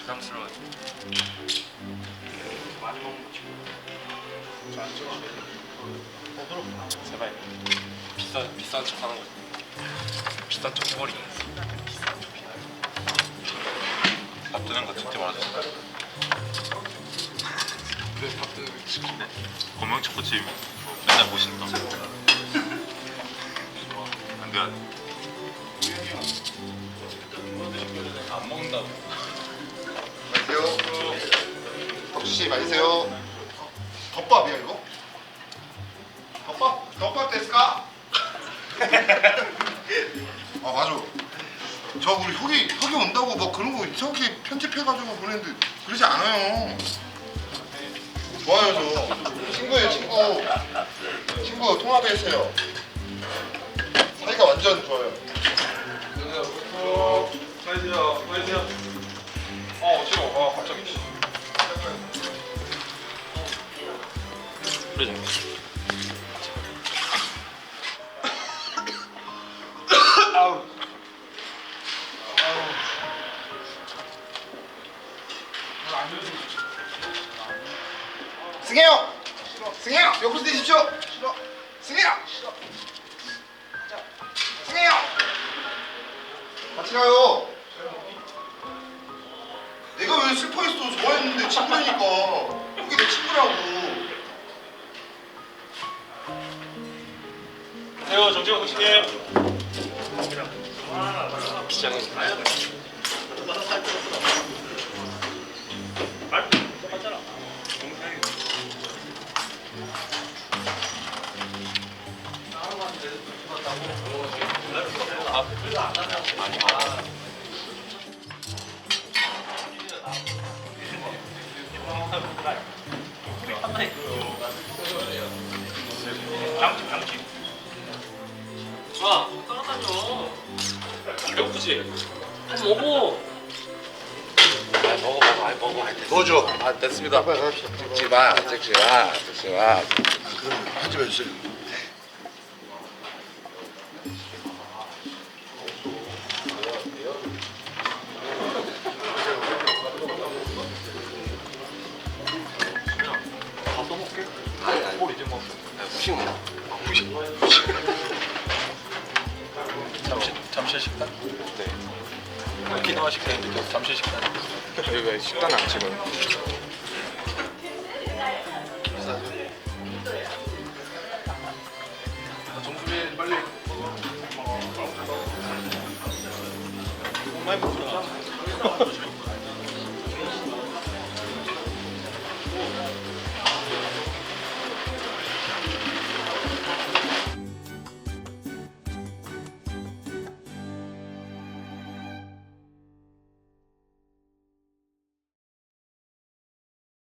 부담스러워. 많이 먹는 거 치고. 저안 찍어. 어 그럼. 제발. 비싼 비싼 척 하는 거. 비싼 척 해버리는 거. 비싼 척 비싼 척. 밥 드는 거 진짜 말아줬어. 그래 밥 드는 거 시키네. 검명초코집 맨날 보신다. 안 돼. 안 먹는다고. 안녕하세요. 덕수씨 맞으세요? 덮밥이야 이거? 덮밥? 덮밥 됐을까? 아 맞아. 저 우리 혁이 혁이 온다고 막 그런 거 이상하게 편집해가지고 보냈는데 그러지 않아요. 좋아요 저 친구예요 친구. 친구 통화도 했어요. 사이가 완전 좋아요. 어, 안녕하세요. 안녕하세요. 어, 싫어. 아, 갑자기. 그러자. 아우. 승혜 형! 승혜 형! 옆으로 뛰십시오! 승혜 형! 승혜 형! 같이 가요! 왜 슬퍼했어? 좋아했는데 친구라니까 그게 내 친구라고 안녕하세요. 정재호 코치님. 비장해. 양팀, 양팀. 아, 따라다녀. 배고프지? 한 먹어. 아 됐습니다. 빨리 갑시다 찍지 마. 찍지 마. 찍지 마. 그럼 편집해주세요 잠시, 잠시 식단? 네. 오키나와 식단인데 잠시 식단. 여기 왜 식단 안 찍어요? 정수빈 빨리. 많이 먹자.